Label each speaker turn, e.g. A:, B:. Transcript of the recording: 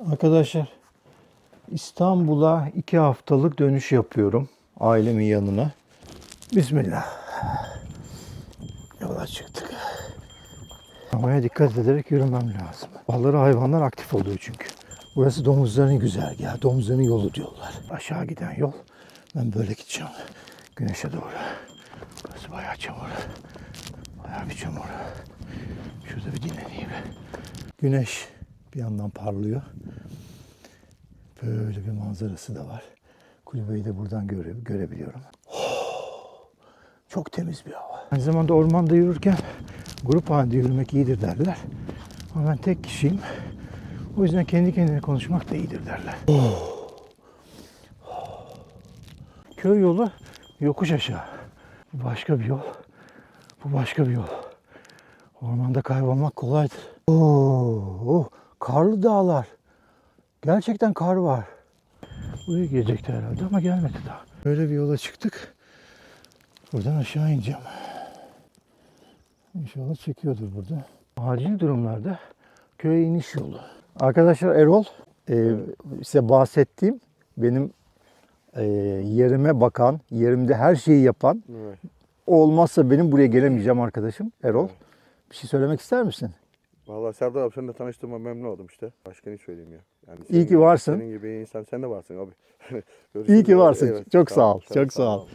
A: Arkadaşlar İstanbul'a iki haftalık dönüş yapıyorum ailemin yanına. Bismillah. Yola çıktık. Havaya dikkat ederek yürümem lazım. Bağları hayvanlar aktif oluyor çünkü. Burası domuzların güzergahı, domuzların yolu diyorlar. Aşağı giden yol. Ben böyle gideceğim. Güneşe doğru. Burası bayağı çamur. Bayağı bir çamur. Şurada bir dinleneyim. Güneş bir yandan parlıyor. Böyle bir manzarası da var. Kulübeyi de buradan göre, görebiliyorum. Çok temiz bir hava. Aynı zamanda ormanda yürürken grup halinde yürümek iyidir derler. Ama ben tek kişiyim. O yüzden kendi kendine konuşmak da iyidir derler. Köy yolu yokuş aşağı. Bu başka bir yol. Bu başka bir yol. Ormanda kaybolmak kolaydır. Oo, karlı dağlar. Gerçekten kar var. Buraya gelecekti herhalde ama gelmedi daha. Böyle bir yola çıktık. Buradan aşağı ineceğim. İnşallah çekiyordur burada. Acil durumlarda köye iniş yolu. Arkadaşlar Erol, e, size bahsettiğim benim e, yerime bakan, yerimde her şeyi yapan,
B: Evet.
A: olmazsa benim buraya gelemeyeceğim arkadaşım Erol. Bir şey söylemek ister misin?
B: Vallahi Serdar abi seninle tanıştığıma memnun oldum işte. Başka ne söyleyeyim ya. Yani
A: İyi ki varsın.
B: Senin gibi insan sen de varsın abi.
A: İyi ki varsın.
B: Evet,
A: Çok sağ ol, çok sağ ol.